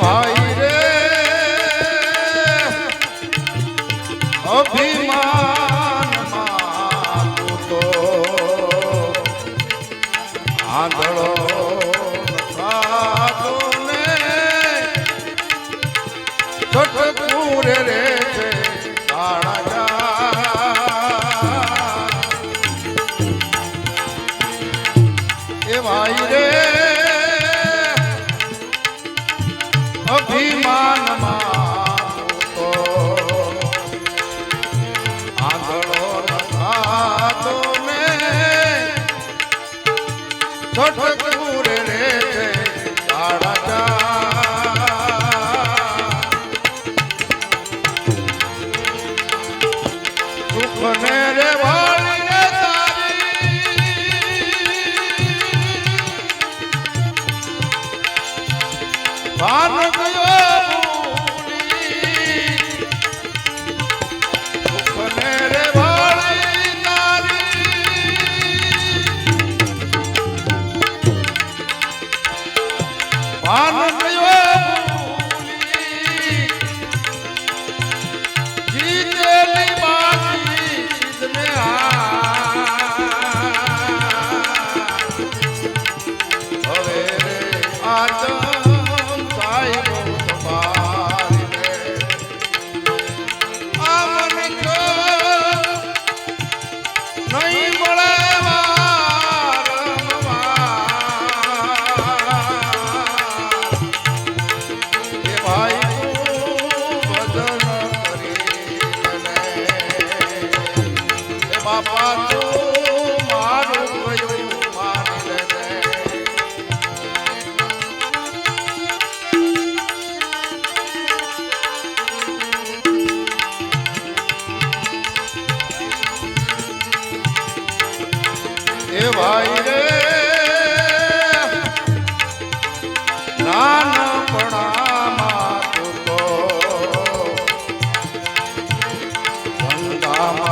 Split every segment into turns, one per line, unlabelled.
ભાઈ પૂરે રે છે. કાળા ભારત માતા Rama.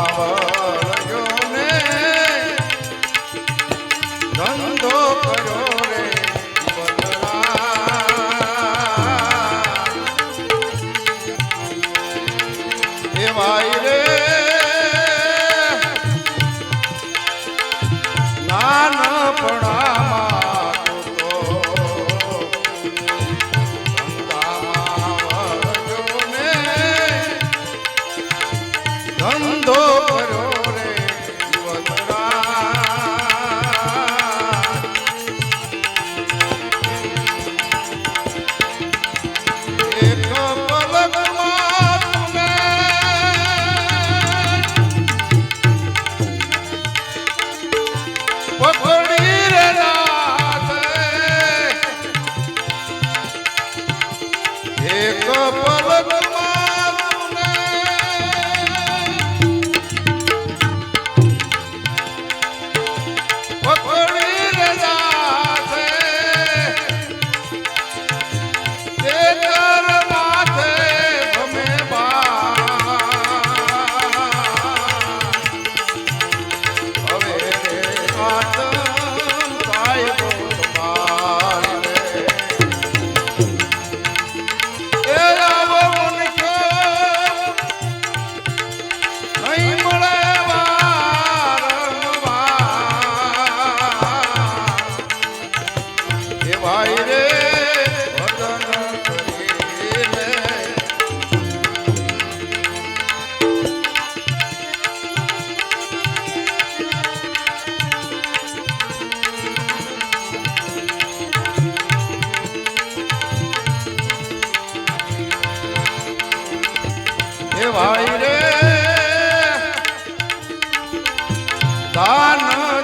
தானா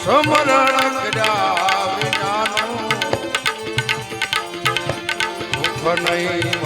સમરણ કર્યા વિનાનું દુઃખ નહીં